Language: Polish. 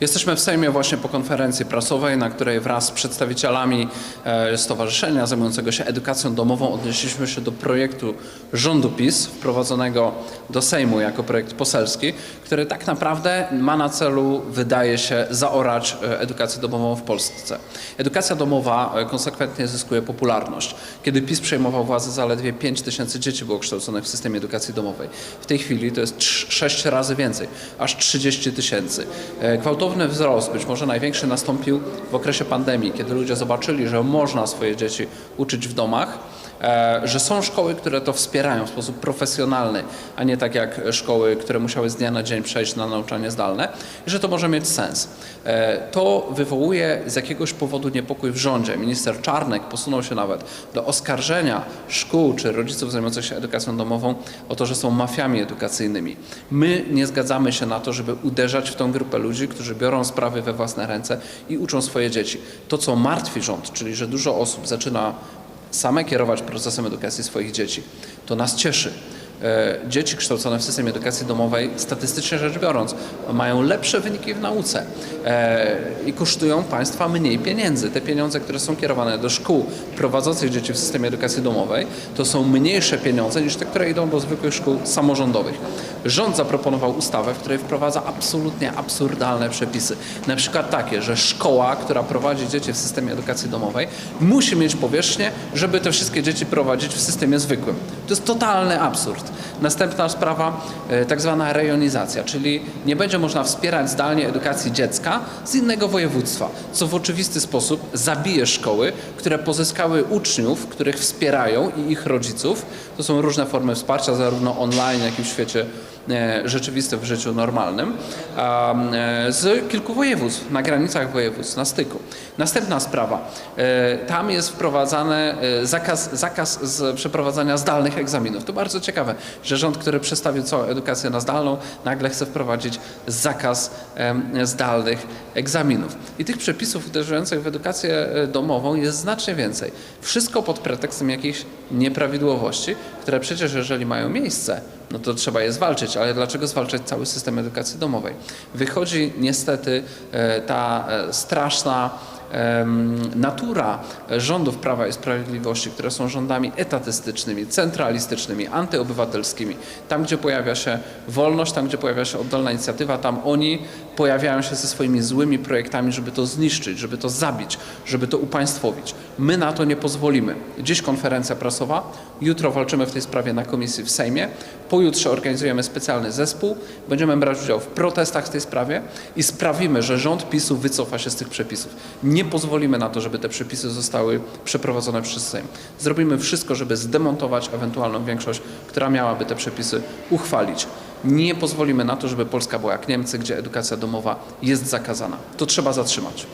Jesteśmy w Sejmie właśnie po konferencji prasowej, na której wraz z przedstawicielami e, stowarzyszenia zajmującego się edukacją domową odnieśliśmy się do projektu rządu PiS wprowadzonego do Sejmu jako projekt poselski, który tak naprawdę ma na celu, wydaje się, zaorać e, edukację domową w Polsce. Edukacja domowa e, konsekwentnie zyskuje popularność. Kiedy PiS przejmował władzę, zaledwie 5 tysięcy dzieci było kształconych w systemie edukacji domowej. W tej chwili to jest 6 razy więcej, aż 30 tysięcy. E, Gwałtowny wzrost, być może największy, nastąpił w okresie pandemii, kiedy ludzie zobaczyli, że można swoje dzieci uczyć w domach, e, że są szkoły, które to wspierają w sposób profesjonalny, a nie tak jak szkoły, które musiały z dnia na dzień przejść na nauczanie zdalne, i że to może mieć sens. E, To wywołuje z jakiegoś powodu niepokój w rządzie. Minister Czarnek posunął się nawet do oskarżenia szkół czy rodziców zajmujących się edukacją domową o to, że są mafiami edukacyjnymi. My nie zgadzamy się na to, żeby uderzać w tą grupę ludzi, którzy biorą sprawy we własne ręce i uczą swoje dzieci. To, co martwi rząd, czyli że dużo osób zaczyna same kierować procesem edukacji swoich dzieci, to nas cieszy. E, Dzieci kształcone w systemie edukacji domowej, statystycznie rzecz biorąc, mają lepsze wyniki w nauce e, i kosztują państwa mniej pieniędzy. Te pieniądze, które są kierowane do szkół prowadzących dzieci w systemie edukacji domowej, to są mniejsze pieniądze niż te, które idą do zwykłych szkół samorządowych. Rząd zaproponował ustawę, w której wprowadza absolutnie absurdalne przepisy. Na przykład takie, że szkoła, która prowadzi dzieci w systemie edukacji domowej, musi mieć powierzchnię, żeby te wszystkie dzieci prowadzić w systemie zwykłym. To jest totalny absurd. Następna sprawa, e, tak zwana rejonizacja, czyli nie będzie można wspierać zdalnie edukacji dziecka z innego województwa, co w oczywisty sposób zabije szkoły, które pozyskały uczniów, których wspierają i ich rodziców. To są różne formy wsparcia, zarówno online, jak i w świecie e, rzeczywistym, w życiu normalnym, e, z kilku województw, na granicach województw, na styku. Następna sprawa. E, Tam jest wprowadzany zakaz, zakaz z przeprowadzania zdalnych egzaminów. To bardzo ciekawe, że rząd, który przestawił całą edukację na zdalną, nagle chce wprowadzić zakaz zdalnych egzaminów. I tych przepisów uderzających w edukację domową jest znacznie więcej. Wszystko pod pretekstem jakichś nieprawidłowości, które przecież jeżeli mają miejsce, no to trzeba je zwalczyć, ale dlaczego zwalczać cały system edukacji domowej? Wychodzi niestety e, ta e, straszna natura rządów Prawa i Sprawiedliwości, które są rządami etatystycznymi, centralistycznymi, antyobywatelskimi. Tam, gdzie pojawia się wolność, tam, gdzie pojawia się oddolna inicjatywa, tam oni pojawiają się ze swoimi złymi projektami, żeby to zniszczyć, żeby to zabić, żeby to upaństwowić. My na to nie pozwolimy. Dziś konferencja prasowa, jutro walczymy w tej sprawie na komisji w Sejmie, pojutrze organizujemy specjalny zespół, będziemy brać udział w protestach w tej sprawie i sprawimy, że rząd PiSu wycofa się z tych przepisów. Nie pozwolimy na to, żeby te przepisy zostały przeprowadzone przez Sejm. Zrobimy wszystko, żeby zdemontować ewentualną większość, która miałaby te przepisy uchwalić. Nie pozwolimy na to, żeby Polska była jak Niemcy, gdzie edukacja domowa jest zakazana. To trzeba zatrzymać.